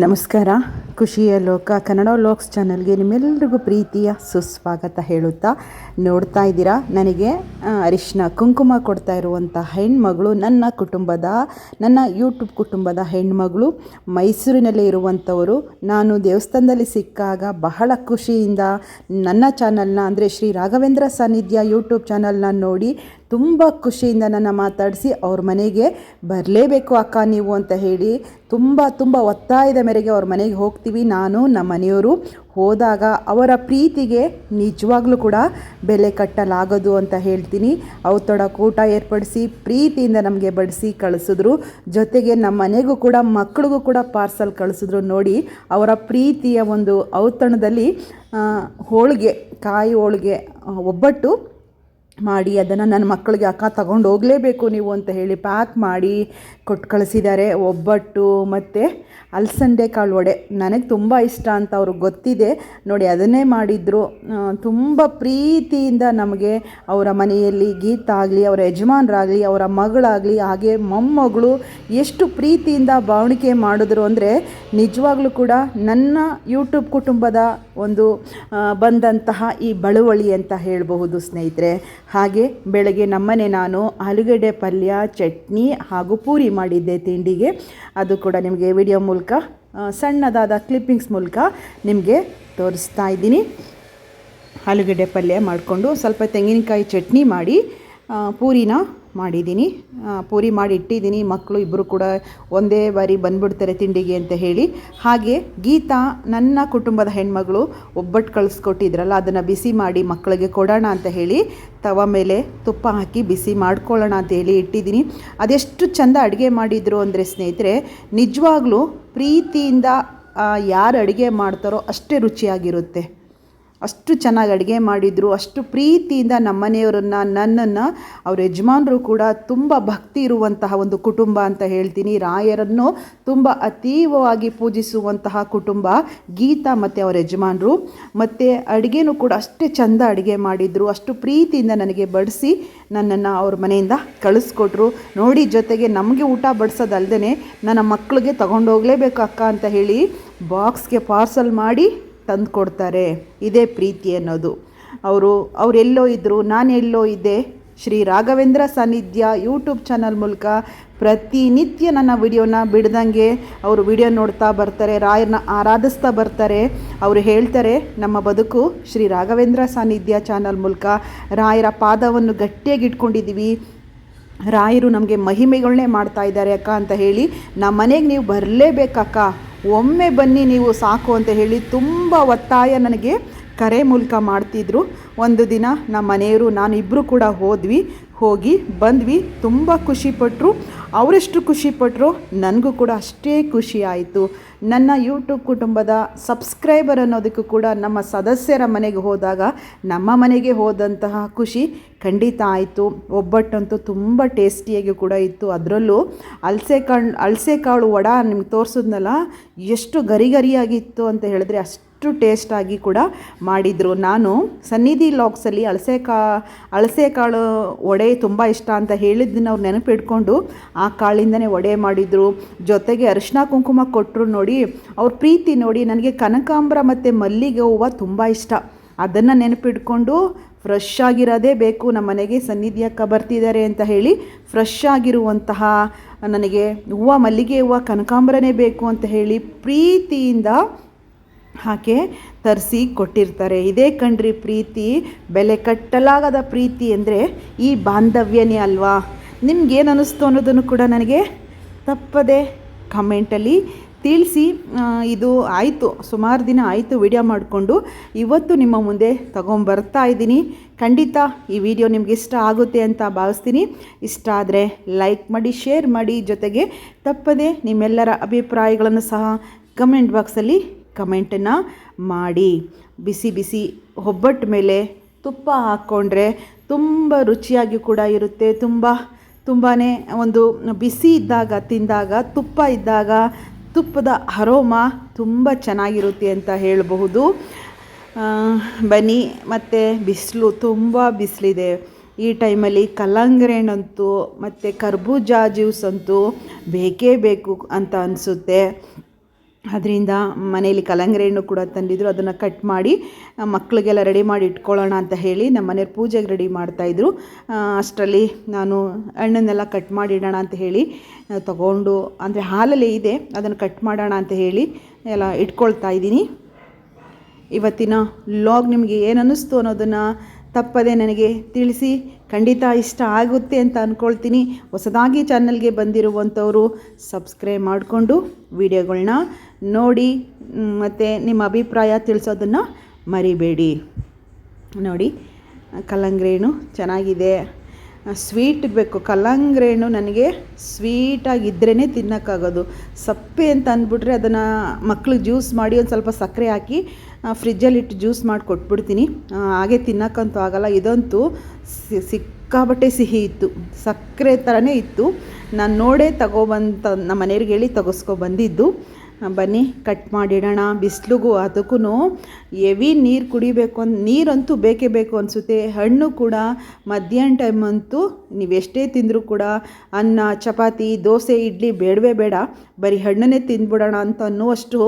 ನಮಸ್ಕಾರ. ಖುಷಿಯ ಲೋಕ, ಕನ್ನಡ ಲೋಕ್ಸ್ ಚಾನಲ್ಗೆ ನಿಮ್ಮೆಲ್ಲರಿಗೂ ಪ್ರೀತಿಯ ಸುಸ್ವಾಗತ ಹೇಳುತ್ತಾ ನೋಡ್ತಾ ಇದ್ದೀರಾ. ನನಗೆ ಅರಿಶಿನ ಕುಂಕುಮ ಕೊಡ್ತಾ ಇರುವಂಥ ಹೆಣ್ಮಗಳು, ನನ್ನ ಕುಟುಂಬದ, ನನ್ನ ಯೂಟ್ಯೂಬ್ ಕುಟುಂಬದ ಹೆಣ್ಮಗಳು, ಮೈಸೂರಿನಲ್ಲೇ ಇರುವಂಥವರು ನಾನು ದೇವಸ್ಥಾನದಲ್ಲಿ ಸಿಕ್ಕಾಗ ಬಹಳ ಖುಷಿಯಿಂದ ನನ್ನ ಚಾನಲ್ನ, ಅಂದರೆ ಶ್ರೀ ರಾಘವೇಂದ್ರ ಸಾನ್ನಿಧ್ಯ ಯೂಟ್ಯೂಬ್ ಚಾನಲ್ನ ನೋಡಿ ತುಂಬ ಖುಷಿಯಿಂದ ನನ್ನ ಮಾತಾಡಿಸಿ ಅವ್ರ ಮನೆಗೆ ಬರಲೇಬೇಕು ಅಕ್ಕ ನೀವು ಅಂತ ಹೇಳಿ ತುಂಬ ತುಂಬ ಒತ್ತಾಯದ ಮೇರೆಗೆ ಅವ್ರ ಮನೆಗೆ ಹೋಗ್ತೀವಿ. ನಾನು, ನಮ್ಮ ಮನೆಯವರು ಹೋದಾಗ ಅವರ ಪ್ರೀತಿಗೆ ನಿಜವಾಗ್ಲೂ ಕೂಡ ಬೆಲೆ ಕಟ್ಟಲಾಗದು ಅಂತ ಹೇಳ್ತೀನಿ. ಅವತ್ತೊಡ ಕೂಟ ಏರ್ಪಡಿಸಿ ಪ್ರೀತಿಯಿಂದ ನಮಗೆ ಬಡಿಸಿ ಕಳಿಸಿದ್ರು. ಜೊತೆಗೆ ನಮ್ಮ ಮನೆಗೂ ಕೂಡ, ಮಕ್ಕಳಿಗೂ ಕೂಡ ಪಾರ್ಸಲ್ ಕಳಿಸಿದ್ರು ನೋಡಿ ಅವರ ಪ್ರೀತಿಯ ಒಂದು ಔತಣದಲ್ಲಿ ಹೋಳಿಗೆ, ಕಾಯಿ ಹೋಳಿಗೆ ಒಬ್ಬಟ್ಟು ಮಾಡಿ, ಅದನ್ನು ನನ್ನ ಮಕ್ಕಳಿಗೆ ಅಕ್ಕ ತಗೊಂಡು ಹೋಗಲೇಬೇಕು ನೀವು ಅಂತ ಹೇಳಿ ಪ್ಯಾಕ್ ಮಾಡಿ ಕೊಟ್ಟು ಕಳಿಸಿದ್ದಾರೆ ಒಬ್ಬಟ್ಟು ಮತ್ತು ಅಲಸಂದೆ ಕಾಳು ವಡೆ. ನನಗೆ ತುಂಬ ಇಷ್ಟ ಅಂತ ಅವ್ರಿಗೆ ಗೊತ್ತಿದೆ. ನೋಡಿ, ಅದನ್ನೇ ಮಾಡಿದರು. ತುಂಬ ಪ್ರೀತಿಯಿಂದ ನಮಗೆ ಅವರ ಮನೆಯಲ್ಲಿ ಗೀತ ಆಗಲಿ, ಅವರ ಯಜಮಾನರಾಗಲಿ, ಅವರ ಮಗಳಾಗಲಿ, ಹಾಗೆ ಮೊಮ್ಮಗಳು ಎಷ್ಟು ಪ್ರೀತಿಯಿಂದ ಬಾವಣಿಗೆ ಮಾಡಿದ್ರು ಅಂದರೆ ನಿಜವಾಗ್ಲೂ ಕೂಡ ನನ್ನ ಯೂಟ್ಯೂಬ್ ಕುಟುಂಬದ ಒಂದು ಬಂದಂತಹ ಈ ಬಳುವಳಿ ಅಂತ ಹೇಳಬಹುದು ಸ್ನೇಹಿತರೆ. ಹಾಗೆ ಬೆಳಗ್ಗೆ ನಮ್ಮನೆ ನಾನು ಆಲೂಗಡ್ಡೆ ಪಲ್ಯ, ಚಟ್ನಿ ಹಾಗೂ ಪೂರಿ ಮಾಡಿದ್ದೆ ತಿಂಡಿಗೆ. ಅದು ಕೂಡ ನಿಮಗೆ ವಿಡಿಯೋ ಮೂಲಕ ಸಣ್ಣದಾದ ಕ್ಲಿಪ್ಪಿಂಗ್ಸ್ ಮೂಲಕ ನಿಮಗೆ ತೋರಿಸ್ತಾ ಇದ್ದೀನಿ. ಆಲೂಗಡ್ಡೆ ಪಲ್ಯ ಮಾಡಿಕೊಂಡು ಸ್ವಲ್ಪ ತೆಂಗಿನಕಾಯಿ ಚಟ್ನಿ ಮಾಡಿ ಪೂರಿನ ಮಾಡಿದ್ದೀನಿ. ಪೂರಿ ಮಾಡಿ ಇಟ್ಟಿದ್ದೀನಿ. ಮಕ್ಕಳು ಇಬ್ಬರು ಕೂಡ ಒಂದೇ ಬಾರಿ ಬಂದ್ಬಿಡ್ತಾರೆ ತಿಂಡಿಗೆ ಅಂತ ಹೇಳಿ. ಹಾಗೆ ಗೀತಾ ನನ್ನ ಕುಟುಂಬದ ಹೆಣ್ಮಗಳು ಒಬ್ಬಟ್ಟು ಕಳಿಸ್ಕೊಟ್ಟಿದ್ರಲ್ಲ, ಅದನ್ನು ಬಿಸಿ ಮಾಡಿ ಮಕ್ಕಳಿಗೆ ಕೊಡೋಣ ಅಂತ ಹೇಳಿ ತವ ಮೇಲೆ ತುಪ್ಪ ಹಾಕಿ ಬಿಸಿ ಮಾಡ್ಕೊಳ್ಳೋಣ ಅಂತ ಹೇಳಿ ಇಟ್ಟಿದ್ದೀನಿ. ಅದೆಷ್ಟು ಚಂದ ಅಡುಗೆ ಮಾಡಿದರು ಅಂದರೆ ಸ್ನೇಹಿತರೆ, ನಿಜವಾಗ್ಲೂ ಪ್ರೀತಿಯಿಂದ ಯಾರು ಅಡುಗೆ ಮಾಡ್ತಾರೋ ಅಷ್ಟೇ ರುಚಿಯಾಗಿರುತ್ತೆ. ಅಷ್ಟು ಚೆನ್ನಾಗಿ ಅಡುಗೆ ಮಾಡಿದರು, ಅಷ್ಟು ಪ್ರೀತಿಯಿಂದ ನಮ್ಮನೆಯವರನ್ನು ನನ್ನನ್ನು, ಅವ್ರ ಯಜಮಾನರು ಕೂಡ ತುಂಬ ಭಕ್ತಿ ಇರುವಂತಹ ಒಂದು ಕುಟುಂಬ ಅಂತ ಹೇಳ್ತೀನಿ. ರಾಯರನ್ನು ತುಂಬ ಅತೀವವಾಗಿ ಪೂಜಿಸುವಂತಹ ಕುಟುಂಬ ಗೀತಾ ಮತ್ತು ಅವರ ಯಜಮಾನರು. ಮತ್ತು ಅಡುಗೆನೂ ಕೂಡ ಅಷ್ಟೇ ಚಂದ ಅಡುಗೆ ಮಾಡಿದರು, ಅಷ್ಟು ಪ್ರೀತಿಯಿಂದ ನನಗೆ ಬಡಿಸಿ ನನ್ನನ್ನು ಅವ್ರ ಮನೆಯಿಂದ ಕಳಿಸ್ಕೊಟ್ರು. ನೋಡಿ ಜೊತೆಗೆ ನಮಗೆ ಊಟ ಬಡಿಸೋದಲ್ದೇ ನನ್ನ ಮಕ್ಕಳಿಗೆ ತಗೊಂಡೋಗಲೇಬೇಕು ಅಕ್ಕ ಅಂತ ಹೇಳಿ ಬಾಕ್ಸ್ಗೆ ಪಾರ್ಸಲ್ ಮಾಡಿ ತಂದು ಕೊಡ್ತಾರೆ ಇದೇ ಪ್ರೀತಿ ಅನ್ನೋದು. ಅವರು ಅವರೆಲ್ಲೋ ಇದ್ದರು ನಾನು ಎಲ್ಲೋ ಇದ್ದೆ, ಶ್ರೀ ರಾಘವೇಂದ್ರ ಸಾನ್ನಿಧ್ಯ ಯೂಟ್ಯೂಬ್ ಚಾನಲ್ ಮೂಲಕ ಪ್ರತಿನಿತ್ಯ ನನ್ನ ವಿಡಿಯೋನ ಬಿಡ್ದಂಗೆ ಅವರು ವಿಡಿಯೋ ನೋಡ್ತಾ ಬರ್ತಾರೆ, ರಾಯರನ್ನ ಆರಾಧಿಸ್ತಾ ಬರ್ತಾರೆ. ಅವರು ಹೇಳ್ತಾರೆ, ನಮ್ಮ ಬದುಕು ಶ್ರೀ ರಾಘವೇಂದ್ರ ಸಾನ್ನಿಧ್ಯ ಚಾನಲ್ ಮೂಲಕ ರಾಯರ ಪಾದವನ್ನು ಗಟ್ಟಿಯಾಗಿ ಇಟ್ಕೊಂಡಿದ್ದೀವಿ. ರಾಯರು ನಮಗೆ ಮಹಿಮೆಗಳನ್ನೇ ಮಾಡ್ತಾ ಇದ್ದಾರೆ ಅಕ್ಕ ಅಂತ ಹೇಳಿ, ನಮ್ಮ ಮನೆಗೆ ನೀವು ಬರಲೇಬೇಕಕ್ಕ. ಒಮ್ಮೆ ಬನ್ನಿ ನೀವು ಸಾಕು ಅಂತ ಹೇಳಿ ತುಂಬ ಒತ್ತಾಯ ನನಗೆ. ಕರೆ ಮೂಲಕ ಮಾಡ್ತಿದ್ರು. ಒಂದು ದಿನ ನಮ್ಮ ಮನೆಯವರು ನಾನು ಇಬ್ಬರು ಕೂಡ ಹೋದ್ವಿ. ಹೋಗಿ ಬಂದ್ವಿ. ತುಂಬ ಖುಷಿಪಟ್ಟರು ಅವರೆಷ್ಟು ಖುಷಿಪಟ್ಟರು ನನಗೂ ಕೂಡ ಅಷ್ಟೇ ಖುಷಿ ಆಯಿತು. ನನ್ನ ಯೂಟ್ಯೂಬ್ ಕುಟುಂಬದ ಸಬ್ಸ್ಕ್ರೈಬರ್ ಅನ್ನೋದಕ್ಕೂ ಕೂಡ ನಮ್ಮ ಸದಸ್ಯರ ಮನೆಗೆ ಹೋದಾಗ ನಮ್ಮ ಮನೆಗೆ ಹೋದಂತಹ ಖುಷಿ ಖಂಡಿತ ಆಯಿತು. ಒಬ್ಬಟ್ಟಂತೂ ತುಂಬ ಟೇಸ್ಟಿಯಾಗಿ ಕೂಡ ಇತ್ತು. ಅದರಲ್ಲೂ ಅಲಸೆ ಕಾಳು ಅಳಸೆ ಕಾಳು ವಡ ನಿಮ್ಗೆ ತೋರಿಸಿದ್ನಲ್ಲ, ಎಷ್ಟು ಗರಿಗರಿಯಾಗಿತ್ತು ಅಂತ ಹೇಳಿದ್ರೆ ಅಷ್ಟು ಟೇಸ್ಟಾಗಿ ಕೂಡ ಮಾಡಿದರು. ನಾನು ಸನ್ನಿಧಿ ಲಾಕ್ಸಲ್ಲಿ ಅಳಸೆ ಕಾ, ಅಳಸೆ ಕಾಳು ವಡೆ ತುಂಬ ಇಷ್ಟ ಅಂತ ಹೇಳಿದ್ದನ್ನು ಅವ್ರು ನೆನಪಿಟ್ಕೊಂಡು ಆ ಕಾಳಿಂದನೇ ವಡೆ ಮಾಡಿದರು. ಜೊತೆಗೆ ಅರಿಶಿನ ಕುಂಕುಮ ಕೊಟ್ಟರು ನೋಡಿ, ಅವ್ರ ಪ್ರೀತಿ ನೋಡಿ ನನಗೆ ಕನಕಾಂಬರ ಮತ್ತು ಮಲ್ಲಿಗೆ ಹೂವು ತುಂಬ ಇಷ್ಟ. ಅದನ್ನು ನೆನಪಿಟ್ಕೊಂಡು ಫ್ರೆಶ್ ಆಗಿರೋದೇ ಬೇಕು. ನಮ್ಮ ಮನೆಗೆ ಸನ್ನಿಧಿ ಅಕ್ಕ ಬರ್ತಿದ್ದಾರೆ ಅಂತ ಹೇಳಿ ಫ್ರೆಶ್ ಆಗಿರುವಂತಹ ನನಗೆ ಹೂವು ಮಲ್ಲಿಗೆ ಹೂವು ಕನಕಾಂಬರನೇ ಬೇಕು ಅಂತ ಹೇಳಿ ಪ್ರೀತಿಯಿಂದ ಹಾಗೆ ತರಿಸಿ ಕೊಟ್ಟಿರ್ತಾರೆ. ಇದೇ ಕಣ್ರಿ ಪ್ರೀತಿ, ಬೆಲೆ ಕಟ್ಟಲಾಗದ ಪ್ರೀತಿ ಅಂದರೆ ಈ ಬಾಂಧವ್ಯನೇ ಅಲ್ವಾ? ನಿಮ್ಗೇನು ಅನ್ನಿಸ್ತು ಅನ್ನೋದನ್ನು ಕೂಡ ನನಗೆ ತಪ್ಪದೆ ಕಮೆಂಟಲ್ಲಿ ತಿಳಿಸಿ. ಇದು ಆಯಿತು, ಸುಮಾರು ದಿನ ಆಯಿತು ವಿಡಿಯೋ ಮಾಡಿಕೊಂಡು. ಇವತ್ತು ನಿಮ್ಮ ಮುಂದೆ ತಗೊಂಬರ್ತಾ ಇದ್ದೀನಿ. ಖಂಡಿತ ಈ ವಿಡಿಯೋ ನಿಮ್ಗೆ ಇಷ್ಟ ಆಗುತ್ತೆ ಅಂತ ಭಾವಿಸ್ತೀನಿ. ಇಷ್ಟ ಆದರೆ ಲೈಕ್ ಮಾಡಿ, ಶೇರ್ ಮಾಡಿ. ಜೊತೆಗೆ ತಪ್ಪದೆ ನಿಮ್ಮೆಲ್ಲರ ಅಭಿಪ್ರಾಯಗಳನ್ನು ಸಹ ಕಮೆಂಟ್ ಬಾಕ್ಸಲ್ಲಿ ಕಮೆಂಟನ್ನು ಮಾಡಿ. ಬಿಸಿ ಬಿಸಿ ಒಬ್ಬಟ್ಟು ಮೇಲೆ ತುಪ್ಪ ಹಾಕ್ಕೊಂಡ್ರೆ ತುಂಬ ರುಚಿಯಾಗಿ ಕೂಡ ಇರುತ್ತೆ. ತುಂಬ ತುಂಬಾ ಒಂದು ಬಿಸಿ ಇದ್ದಾಗ, ತಿಂದಾಗ, ತುಪ್ಪ ಇದ್ದಾಗ ತುಪ್ಪದ ಅರೋಮ ತುಂಬ ಚೆನ್ನಾಗಿರುತ್ತೆ ಅಂತ ಹೇಳಬಹುದು. ಬನ್ನಿ, ಮತ್ತು ಬಿಸಿಲು ತುಂಬ ಬಿಸಿಲಿದೆ. ಈ ಟೈಮಲ್ಲಿ ಕಲ್ಲಂಗಡಿ ಹಣ್ಣಂತೂ ಮತ್ತು ಕರ್ಬೂಜ ಜ್ಯೂಸ್ ಅಂತೂ ಬೇಕೇ ಬೇಕು ಅಂತ ಅನಿಸುತ್ತೆ. ಅದರಿಂದ ಮನೆಯಲ್ಲಿ ಕಲಂಗರಿ ಹಣ್ಣು ಕೂಡ ತಂದಿದ್ರು. ಅದನ್ನು ಕಟ್ ಮಾಡಿ ಮಕ್ಕಳಿಗೆಲ್ಲ ರೆಡಿ ಮಾಡಿ ಇಟ್ಕೊಳ್ಳೋಣ ಅಂತ ಹೇಳಿ ನಮ್ಮ ಮನೆಯವ್ರು ಪೂಜೆಗೆ ರೆಡಿ ಮಾಡ್ತಾಯಿದ್ರು ಅಷ್ಟರಲ್ಲಿ ನಾನು ಹಣ್ಣನ್ನೆಲ್ಲ ಕಟ್ ಮಾಡಿ ಇಡೋಣ ಅಂತ ಹೇಳಿ ತಗೊಂಡು, ಅಂದರೆ ಹಾಲಲ್ಲಿ ಇದೆ, ಅದನ್ನು ಕಟ್ ಮಾಡೋಣ ಅಂತ ಹೇಳಿ ಎಲ್ಲ ಇಟ್ಕೊಳ್ತಾ ಇದ್ದೀನಿ. ಇವತ್ತಿನ ಲಾಗ್ ನಿಮಗೆ ಏನು ಅನ್ನಿಸ್ತು ಅನ್ನೋದನ್ನು ತಪ್ಪದೆ ನನಗೆ ತಿಳಿಸಿ. ಖಂಡಿತ ಇಷ್ಟ ಆಗುತ್ತೆ ಅಂತ ಅಂದ್ಕೊಳ್ತೀನಿ ಹೊಸದಾಗಿ ಚಾನಲ್ಗೆ ಬಂದಿರುವಂಥವರು ಸಬ್ಸ್ಕ್ರೈಬ್ ಮಾಡಿಕೊಂಡು ವಿಡಿಯೋಗಳನ್ನ ನೋಡಿ ಮತ್ತು ನಿಮ್ಮ ಅಭಿಪ್ರಾಯ ತಿಳಿಸೋದನ್ನು ಮರಿಬೇಡಿ. ನೋಡಿ ಕಲ್ಲಂಗ್ರೇಣು ಚೆನ್ನಾಗಿದೆ. ಸ್ವೀಟ್ ಬೇಕು. ಕಲ್ಲಂಗ್ರೇಣು ನನಗೆ ಸ್ವೀಟಾಗಿದ್ರೇ ತಿನ್ನೋಕ್ಕಾಗೋದು. ಸಪ್ಪೆ ಅಂತ ಅಂದ್ಬಿಟ್ರೆ ಅದನ್ನು ಮಕ್ಳಿಗೆ ಜ್ಯೂಸ್ ಮಾಡಿ ಒಂದು ಸ್ವಲ್ಪ ಸಕ್ಕರೆ ಹಾಕಿ ಫ್ರಿಜ್ಜಲ್ಲಿ ಇಟ್ಟು ಜ್ಯೂಸ್ ಮಾಡಿ ಕೊಟ್ಬಿಡ್ತೀನಿ. ಹಾಗೆ ತಿನ್ನೋಕ್ಕಂತೂ ಆಗೋಲ್ಲ. ಇದಂತೂ ಸಿಕ್ಕಾಬಟ್ಟೆ ಸಿಹಿ ಇತ್ತು. ಸಕ್ಕರೆ ಥರನೇ ಇತ್ತು. ನಾನು ನೋಡೇ ತಗೊಬಂತ ನಮ್ಮ ಮನೆಯವ್ರಿಗೆ ಹೇಳಿ ತಗೋಸ್ಕೊ ಬಂದಿದ್ದು. ಆ, ಬನ್ನಿ ಕಟ್ ಮಾಡಿಡೋಣ. ಬಿಸಿಲಿಗೂ ಅದಕ್ಕೂ ಎವಿ ನೀರು ಕುಡಿಬೇಕು ಅಂತ ನೀರಂತೂ ಬೇಕೇ ಬೇಕು ಅನಿಸುತ್ತೆ. ಹಣ್ಣು ಕೂಡ ಮಧ್ಯಾಹ್ನ ಟೈಮ್ ಅಂತೂ ನೀವು ಎಷ್ಟೇ ತಿಂದರೂ ಕೂಡ ಅನ್ನ, ಚಪಾತಿ, ದೋಸೆ, ಇಡ್ಲಿ ಬೇಡವೇ ಬೇಡ. ಬರೀ ಹಣ್ಣನ್ನೇ ತಿಂದ್ಬಿಡೋಣ ಅಂತ ಅನ್ನುವಷ್ಟು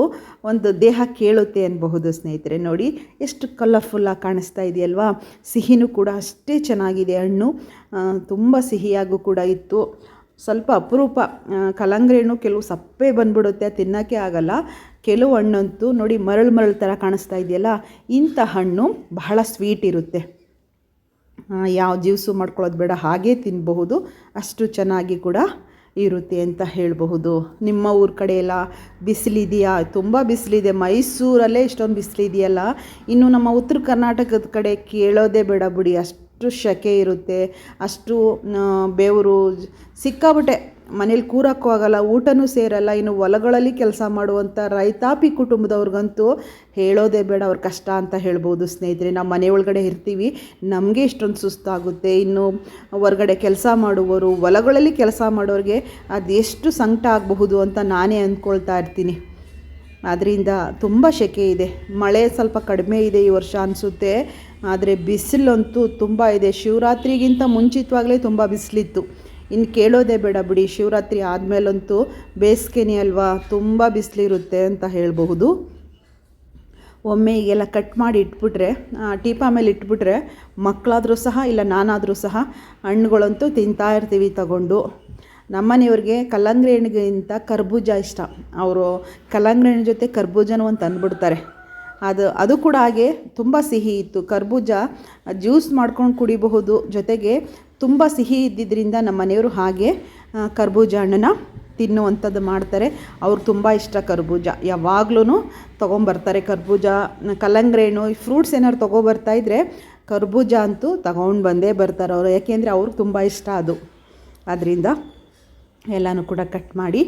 ಒಂದು ದೇಹ ಕೇಳುತ್ತೆ ಅನ್ಬಹುದು ಸ್ನೇಹಿತರೆ. ನೋಡಿ, ಎಷ್ಟು ಕಲರ್ಫುಲ್ಲಾಗಿ ಕಾಣಿಸ್ತಾ ಇದೆಯಲ್ವಾ? ಸಿಹಿನೂ ಕೂಡ ಅಷ್ಟೇ ಚೆನ್ನಾಗಿದೆ ಹಣ್ಣು. ತುಂಬ ಸಿಹಿಯಾಗೂ ಕೂಡ ಇತ್ತು. ಸ್ವಲ್ಪ ಅಪರೂಪ. ಕಲಂಗ್ರಿ ಹಣ್ಣು ಕೆಲವು ಸಪ್ಪೆ ಬಂದ್ಬಿಡುತ್ತೆ, ತಿನ್ನೋಕ್ಕೆ ಆಗಲ್ಲ. ಕೆಲವು ಹಣ್ಣಂತೂ ನೋಡಿ ಮರಳು ಮರಳು ಥರ ಕಾಣಿಸ್ತಾ ಇದೆಯಲ್ಲ, ಇಂಥ ಹಣ್ಣು ಬಹಳ ಸ್ವೀಟ್ ಇರುತ್ತೆ. ಯಾವ ಜ್ಯೂಸು ಮಾಡ್ಕೊಳ್ಳೋದು ಬೇಡ, ಹಾಗೇ ತಿನ್ನಬಹುದು ಅಷ್ಟು ಚೆನ್ನಾಗಿ ಕೂಡ ಇರುತ್ತೆ ಅಂತ ಹೇಳಬಹುದು. ನಿಮ್ಮ ಊರ ಕಡೆ ಎಲ್ಲ ಬಿಸಿಲಿದೆಯಾ? ತುಂಬ ಬಿಸಿಲಿದೆ, ಮೈಸೂರಲ್ಲೇ ಇಷ್ಟೊಂದು ಬಿಸಿಲಿದೆಯಲ್ಲ. ಇನ್ನು ನಮ್ಮ ಉತ್ತರ ಕರ್ನಾಟಕದ ಕಡೆ ಕೇಳೋದೇ ಬೇಡ ಬಿಡಿ, ಅಷ್ಟು ಶೆಕೆ ಇರುತ್ತೆ, ಅಷ್ಟು ಬೇವರು ಸಿಕ್ಕಾಬಿಟ್ಟೆ ಮನೇಲಿ ಕೂರೋಕ್ಕೂ ಆಗಲ್ಲ, ಊಟನೂ ಸೇರಲ್ಲ, ಇನ್ನು ಹೊಲಗಳಲ್ಲಿ ಕೆಲಸ ಮಾಡುವಂಥ ರೈತಾಪಿ ಕುಟುಂಬದವ್ರಿಗಂತೂ ಹೇಳೋದೇ ಬೇಡ, ಅವ್ರ ಕಷ್ಟ ಅಂತ ಹೇಳ್ಬೋದು ಸ್ನೇಹಿತರೆ. ನಾವು ಮನೆ ಒಳಗಡೆ ಇರ್ತೀವಿ, ನಮಗೆ ಇಷ್ಟೊಂದು ಸುಸ್ತಾಗುತ್ತೆ. ಇನ್ನು ಹೊರಗಡೆ ಕೆಲಸ ಮಾಡುವವರು, ಹೊಲಗಳಲ್ಲಿ ಕೆಲಸ ಮಾಡೋರಿಗೆ ಅದೆಷ್ಟು ಸಂಕಟ ಆಗಬಹುದು ಅಂತ ನಾನೇ ಅಂದ್ಕೊಳ್ತಾ ಇರ್ತೀನಿ. ಅದರಿಂದ ತುಂಬ ಸೆಕೆ ಇದೆ. ಮಳೆ ಸ್ವಲ್ಪ ಕಡಿಮೆ ಇದೆ ಈ ವರ್ಷ ಅನಿಸುತ್ತೆ. ಆದರೆ ಬಿಸಿಲಂತೂ ತುಂಬ ಇದೆ. ಶಿವರಾತ್ರಿಗಿಂತ ಮುಂಚಿತವಾಗಲೇ ತುಂಬ ಬಿಸಿಲಿತ್ತು. ಇನ್ನು ಕೇಳೋದೇ ಬೇಡ ಬಿಡಿ. ಶಿವರಾತ್ರಿ ಆದಮೇಲಂತೂ ಬೇಸಿಗೆನೇ ಅಲ್ವಾ? ತುಂಬ ಬಿಸಿಲಿರುತ್ತೆ ಅಂತ ಹೇಳಬಹುದು. ಒಮ್ಮೆ ಈಗೆಲ್ಲ ಕಟ್ ಮಾಡಿ ಇಟ್ಬಿಟ್ರೆ ಟೀಪಾ ಮೇಲೆ ಇಟ್ಬಿಟ್ರೆ ಮಕ್ಕಳಾದರೂ ಸಹ ಇಲ್ಲ ನಾನಾದರೂ ಸಹ ಹಣ್ಣುಗಳಂತೂ ತಿಂತಾ ಇರ್ತೀವಿ ತಗೊಂಡು. ನಮ್ಮನೆಯವ್ರಿಗೆ ಕಲ್ಲಂಗಡಿ ಹಣ್ಣಿಗಿಂತ ಕರ್ಬೂಜ ಇಷ್ಟ. ಅವರು ಕಲ್ಲಂಗಡಿ ಹಣ್ಣು ಜೊತೆ ಕರ್ಬೂಜನೂ ಒಂದು ತಂದುಬಿಡ್ತಾರೆ ಅದು ಅದು ಕೂಡ ಹಾಗೆ ತುಂಬ ಸಿಹಿ ಇತ್ತು. ಕರ್ಬೂಜ ಜ್ಯೂಸ್ ಮಾಡ್ಕೊಂಡು ಕುಡಿಬಹುದು ಜೊತೆಗೆ ತುಂಬ ಸಿಹಿ ಇದ್ದಿದ್ದರಿಂದ ನಮ್ಮ ಮನೆಯವರು ಹಾಗೆ ಕರ್ಬೂಜ ಹಣ್ಣನ್ನು ತಿನ್ನುವಂಥದ್ದು ಮಾಡ್ತಾರೆ. ಅವ್ರು ತುಂಬ ಇಷ್ಟ ಕರ್ಬೂಜ. ಯಾವಾಗ್ಲೂ ತೊಗೊಂಬರ್ತಾರೆ ಕರ್ಬೂಜ, ಕಲ್ಲಂಗಡಿ ಹಣ್ಣು, ಈ ಫ್ರೂಟ್ಸ್ ಏನಾದ್ರು ತೊಗೊಬರ್ತಾ ಇದ್ದರೆ ಕರ್ಬೂಜ ಅಂತೂ ತಗೊಂಡು ಬಂದೇ ಬರ್ತಾರೆ ಅವರು. ಯಾಕೆಂದರೆ ಅವ್ರಿಗೆ ತುಂಬ ಇಷ್ಟ ಅದು. ಅದರಿಂದ ಎಲ್ಲನೂ ಕೂಡ ಕಟ್ ಮಾಡಿ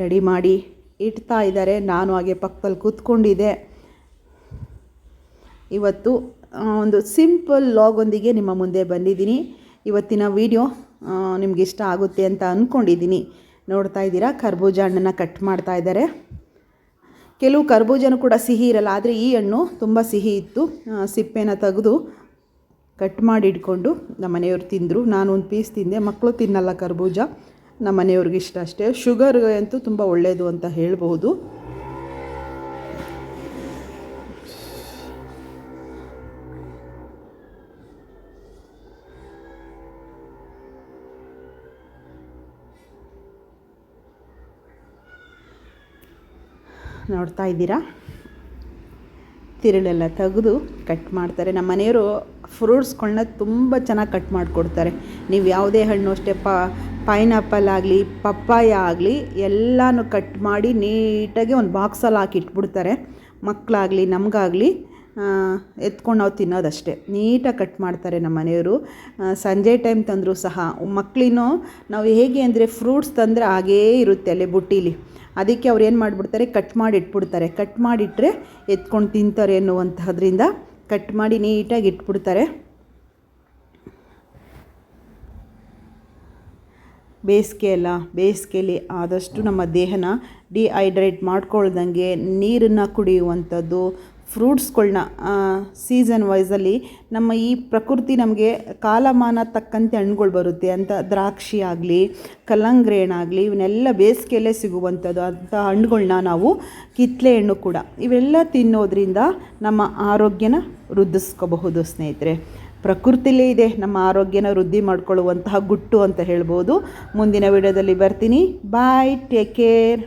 ರೆಡಿ ಮಾಡಿ ಇಡ್ತಾ ಇದ್ದಾರೆ. ನಾನು ಹಾಗೆ ಪಕ್ಕದಲ್ಲಿ ಕೂತ್ಕೊಂಡಿದ್ದೆ. ಇವತ್ತು ಒಂದು ಸಿಂಪಲ್ ಲಾಗೊಂದಿಗೆ ನಿಮ್ಮ ಮುಂದೆ ಬಂದಿದ್ದೀನಿ. ಇವತ್ತಿನ ವಿಡಿಯೋ ನಿಮ್ಗೆ ಇಷ್ಟ ಆಗುತ್ತೆ ಅಂತ ಅಂದ್ಕೊಂಡಿದ್ದೀನಿ ನೋಡ್ತಾ ಇದ್ದೀರಾ? ಕರ್ಬೂಜ ಹಣ್ಣನ್ನು ಕಟ್ ಮಾಡ್ತಾ ಇದ್ದಾರೆ. ಕೆಲವು ಕರ್ಬೂಜನೂ ಕೂಡ ಸಿಹಿ ಇರಲ್ಲ, ಆದರೆ ಈ ಹಣ್ಣು ತುಂಬ ಸಿಹಿ ಇತ್ತು. ಸಿಪ್ಪೆನ ತೆಗೆದು ಕಟ್ ಮಾಡಿ ಇಟ್ಕೊಂಡು ನಮ್ಮ ಮನೆಯವರು ತಿಂದರು. ನಾನು ಒಂದು ಪೀಸ್ ತಿಂದೆ. ಮಕ್ಕಳು ತಿನ್ನಲ್ಲ ಕರ್ಬೂಜ. ನಮ್ಮ ಮನೆಯವ್ರಿಗೆ ಇಷ್ಟ ಅಷ್ಟೇ. ಶುಗರ್ ಅಂತೂ ತುಂಬ ಒಳ್ಳೆಯದು ಅಂತ ಹೇಳಬಹುದು. ನೋಡ್ತಾ ಇದ್ದೀರಾ? ತಿರುಳೆಲ್ಲ ತೆಗೆದು ಕಟ್ ಮಾಡ್ತಾರೆ. ನಮ್ಮ ಮನೆಯವರು ಫ್ರೂಟ್ಸ್ಗಳನ್ನ ತುಂಬ ಚೆನ್ನಾಗಿ ಕಟ್ ಮಾಡಿಕೊಡ್ತಾರೆ. ನೀವು ಯಾವುದೇ ಹಣ್ಣು ಅಷ್ಟೇ, ಪ ಪೈನಾಪಲ್ ಆಗಲಿ, ಪಪ್ಪಾಯ ಆಗಲಿ ಎಲ್ಲನೂ ಕಟ್ ಮಾಡಿ ನೀಟಾಗಿ ಒಂದು ಬಾಕ್ಸಲ್ಲಿ ಹಾಕಿ ಇಟ್ಬಿಡ್ತಾರೆ. ಮಕ್ಕಳಾಗಲಿ ನಮಗಾಗಲಿ ಎತ್ಕೊಂಡು ನಾವು ತಿನ್ನೋದಷ್ಟೇ. ನೀಟಾಗಿ ಕಟ್ ಮಾಡ್ತಾರೆ ನಮ್ಮ ಮನೆಯವರು. ಸಂಜೆ ಟೈಮ್ ತಂದರೂ ಸಹ ಮಕ್ಕಳಿನೂ ನಾವು ಹೇಗೆ ಅಂದರೆ ಫ್ರೂಟ್ಸ್ ತಂದರೆ ಹಾಗೇ ಇರುತ್ತೆ ಅಲ್ಲಿ ಬುಟ್ಟಿಲಿ. ಅದಕ್ಕೆ ಅವ್ರು ಏನು ಮಾಡಿಬಿಡ್ತಾರೆ ಕಟ್ ಮಾಡಿ ಇಟ್ಬಿಡ್ತಾರೆ. ಕಟ್ ಮಾಡಿಟ್ರೆ ಎತ್ಕೊಂಡು ತಿಂತಾರೆ ಅನ್ನುವಂಥದ್ರಿಂದ ಕಟ್ ಮಾಡಿ ನೀಟಾಗಿ ಇಟ್ಬಿಡ್ತಾರೆ. ಬೇಸಿಗೆ ಅಲ್ಲ ಬೇಸಿಗೆಯಲ್ಲಿ ಆದಷ್ಟು ನಮ್ಮ ದೇಹನ ಡಿಹೈಡ್ರೇಟ್ ಮಾಡ್ಕೊಳ್ದಂಗೆ ನೀರನ್ನು ಕುಡಿಯುವಂಥದ್ದು ಫ್ರೂಟ್ಸ್ಗಳನ್ನ ಸೀಸನ್ ವೈಸಲ್ಲಿ ನಮ್ಮ ಈ ಪ್ರಕೃತಿ ನಮಗೆ ಕಾಲಮಾನ ತಕ್ಕಂತೆ ಹಣ್ಣುಗಳು ಬರುತ್ತೆ. ಅಂತ ದ್ರಾಕ್ಷಿ ಆಗಲಿ, ಕಲ್ಲಂಗಡಿ ಆಗಲಿ, ಇವನ್ನೆಲ್ಲ ಬೇಸಿಗೆಯಲ್ಲೇ ಸಿಗುವಂಥದ್ದು, ಅಂಥ ಹಣ್ಣುಗಳನ್ನ ನಾವು ಕಿತ್ತಳೆ ಹಣ್ಣು ಕೂಡ. ಇವೆಲ್ಲ ತಿನ್ನೋದ್ರಿಂದ ನಮ್ಮ ಆರೋಗ್ಯನ ವೃದ್ಧಿಸ್ಕೋಬಹುದು ಸ್ನೇಹಿತರೆ. ಪ್ರಕೃತಿಲೇ ಇದೆ, ನಮ್ಮ ಆರೋಗ್ಯನ ವೃದ್ಧಿ ಮಾಡಿಕೊಳ್ಳುವಂತಹ ಗುಟ್ಟು ಅಂತ ಹೇಳ್ಬೋದು. ಮುಂದಿನ ವಿಡಿಯೋದಲ್ಲಿ ಬರ್ತೀನಿ. Bye take care